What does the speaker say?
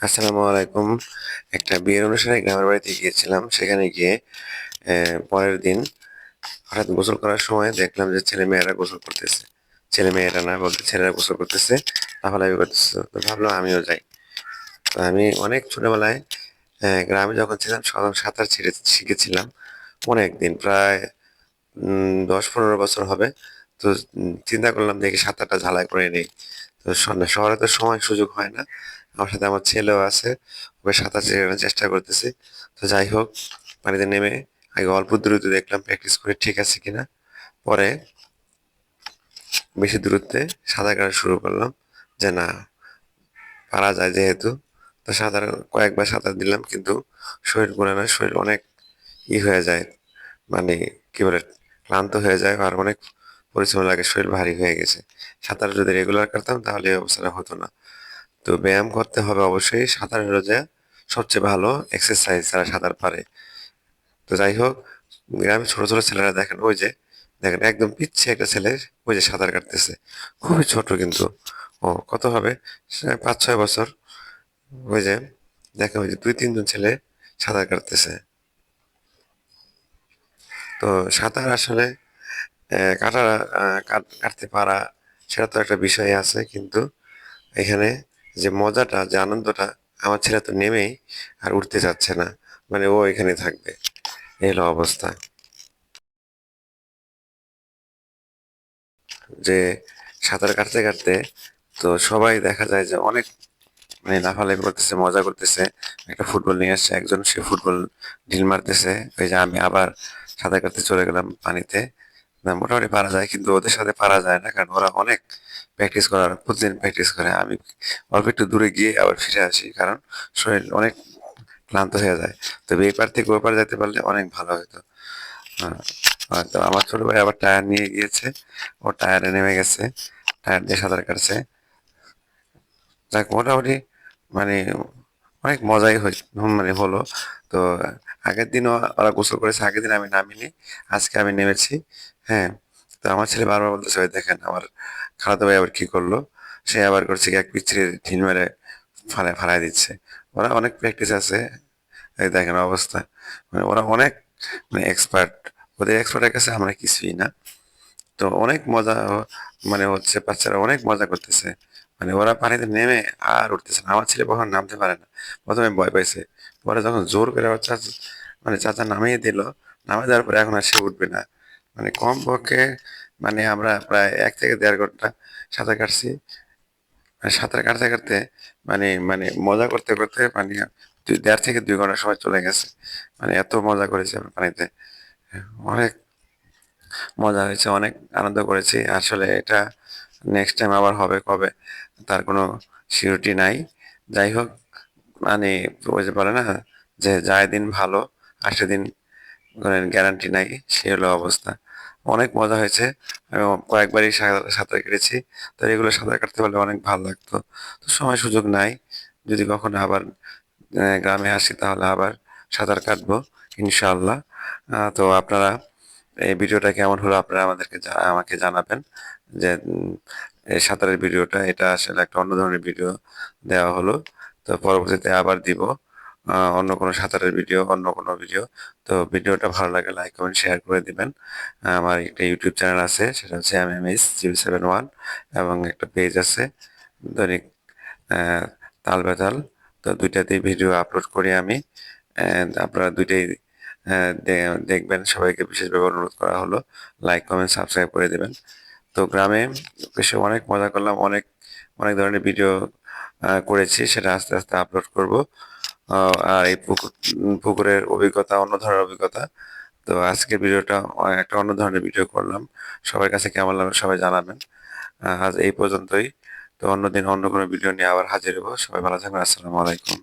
আসসালামু আলাইকুম। একটা বিয়ের অনুষ্ঠানে গ্রামের বাড়িতে গিয়েছিলাম। সেখানে গিয়ে পরের দিন হঠাৎ গোসল করার সময় দেখলাম যে ছেলে মেয়েরা গোসল করতেছে। ছেলে মেয়েরা না বলতে ছেলেরা গোসল করতেছে, লাফালাফি করতেছে। তো ভাবলাম আমিও যাই। তো আমি অনেক ছোটবেলায় গ্রামে যখন ছিলাম তখন সাঁতার ছেড়ে, শিখেছিলাম অনেক দিন প্রায় দশ পনেরো বছর হবে। তো চিন্তা করলাম দেখি সাঁতারটা ঝালাই করে নেই। তো শহরে তো সময় সুযোগ হয় না। আমার সাথে আমার ছেলেও আছে, ওকে সাঁতার শেখানোর চেষ্টা করতেছি। তো যাই হোক, পানিতে নেমে আগে অল্প দূরত্ব দেখলাম প্র্যাকটিস করে ঠিক আছে কিনা। পরে বেশি দূরত্বে সাঁতার কাটা শুরু করলাম, যে না, পারা যায় যেহেতু। তো সাঁতার, কয়েকবার সাঁতার দিলাম, কিন্তু শরীর গোলে না, শরীর অনেক ই হয়ে যায় মানে কি বলে, ক্লান্ত হয়ে যায় আর অনেক পরিশ্রম লাগে, শরীর ভারী হয়ে গেছে। সাঁতার যদি রেগুলার করতাম, তাহলে এই অবস্থাটা হতো না। তো ব্যায়াম করতে হবে অবশ্যই। সাঁতারের যে সবচেয়ে ভালো এক্সারসাইজ যারা সাঁতার পারে। তো যাই হোক গ্রামে ছোট ছোট ছেলেরা দেখেন, ওই যে দেখেন একদম পিচ্ছে একটা ছেলে, ওই যে সাঁতার কাটতেছে। খুবই ছোট কিন্তু। ও কত হবে? পাঁচ ছয় বছর। ওই যে দেখেন, ওই যে দুই তিনজন ছেলে সাঁতার কাটতেছে। তো সাঁতার আসলে কাট- কাটতে পারা, সেটা তো একটা বিষয় আছে, কিন্তু এখানে যে মজাটা, যে আনন্দটা আমার ছেলে তো নেমেই আর উঠতে যাচ্ছে না। মানে ও এখানে থাকবে। এই হলো অবস্থা। যে সাঁতার কাটতে কাটতে তো সবাই দেখা যায় যে অনেক মানে লাফালাফি করতেছে, মজা করতেছে। একটা ফুটবল নিয়ে আসছে একজন, সে ফুটবল ঢিল মারতেছে। ওই যে আমি আবার সাঁতার কাটতে চলে গেলাম পানিতে। মোটামুটি পারা যায়, কিন্তু ওদের সাথে পারা যায় না, কারণ ওরা অনেক প্র্যাকটিস করার, প্রতিদিন প্র্যাকটিস করে। আমি অল্প একটু দূরে গিয়ে আবার ফিরে আসি, কারণ শরীর অনেক ক্লান্ত হয়ে যায়। তবে এই পার থেকে ওই পার যেতে পারলে অনেক ভালো হতো হ্যাঁ তো আমার ছোট ভাই আবার টায়ার নিয়ে গিয়েছে। ও টায়ারে নেমে গেছে, টায়ার দিয়ে সাঁতার কাটছে। যাক, মোটামুটি মানে অনেক মজাই হই মানে হলো। তো আগের দিনও ওরা গোসল করেছে, আগের দিন আমি নামিনি, আজকে আমি নেমেছি। হ্যাঁ তো আমার ছেলে বারবার বলতেছে ওই দেখেন আমার খালাতো ভাই আবার কি করল? সে আবার করছে কি, এক পিচ্ছিরে ঢিল মেরে ফালায় ফালায় দিচ্ছে। ওরা অনেক প্র্যাকটিস আছে। এই দেখেন অবস্থা। মানে ওরা অনেক মানে এক্সপার্ট ওদের এক্সপার্টের কাছে আমরা কিছুই না। তো অনেক মজা মানে হচ্ছে বাচ্চারা অনেক মজা করতেছে। মানে ওরা পানিতে নেমে আর উঠতেছে না। আমার ছেলে কখন নামতে পারে না। প্রথমে ভয় পাইছে। পরে যখন জোর করে চাচা মানে চাচা নামিয়ে দিল, নামিয়ে দেওয়ার পরে এখন আর সে উঠবে না। মানে কম পক্ষে মানে আমরা প্রায় এক থেকে দেড় ঘণ্টা সাঁতার কাটছি। মানে সাঁতার কাটতে কাটতে মানে মানে মজা করতে করতে মানে দেড় থেকে দুই ঘণ্টা সময় চলে গেছে। মানে এত মজা করেছি আমরা পানিতে। অনেক মজা হয়েছে, অনেক আনন্দ করেছি। আসলে এটা নেক্সট টাইম আবার হবে কবে তার কোনো সিউরিটি নাই। যাই হোক মানে ওই যে বলে না যে যায় দিন ভালো, আসে দিন গ্যারান্টি নাই সে হলো অবস্থা। অনেক মজা হয়েছে আমি কয়েকবারই সাঁতার কেটেছি। তো এগুলো সাঁতার কাটতে পারলে অনেক ভালো লাগতো। তো সময় সুযোগ নাই যদি কখনো আবার গ্রামে আসি তাহলে আবার সাঁতার কাটবো ইনশাআল্লাহ। আহ, তো আপনারা এই ভিডিওটা কেমন হলো আপনারা আমাদেরকে আমাকে জানাবেন যে এই সাঁতারের ভিডিওটা এটা আসলে একটা অন্য ধরনের ভিডিও দেওয়া হলো। তো পরবর্তীতে আবার দিব। অন্য কোনো সাঁতারের ভিডিও অন্য কোনো ভিডিও তো ভিডিওটা ভালো লাগে লাইক কমেন্ট শেয়ার করে দিবেন। আমার একটা ইউটিউব চ্যানেল আছে, সেটা হচ্ছে M M S zero seven one এবং একটা পেজ আছে, দৈনিক তাল বেতাল। তো দুইটাতেই ভিডিও আপলোড করি আমি আপনারা দুইটাই দেখবেন। সবাইকে বিশেষভাবে অনুরোধ করা হলো লাইক কমেন্ট সাবস্ক্রাইব করে দেবেন। তো গ্রামে এসে অনেক মজা করলাম, অনেক অনেক ধরনের ভিডিও করেছি, সেটা আস্তে আস্তে আপলোড করব। আর এই পুকুর পুকুরের অভিজ্ঞতা, অন্য ধরনের অভিজ্ঞতা। তো আজকের ভিডিওটা একটা অন্য ধরনের ভিডিও করলাম। সবার কাছে কেমন লাগল সবাই জানাবেন। আজ এই পর্যন্তই। তো অন্যদিন অন্য কোনো ভিডিও নিয়ে আবার হাজির হব। সবাই ভালো থাকবেন। আসসালামু আলাইকুম।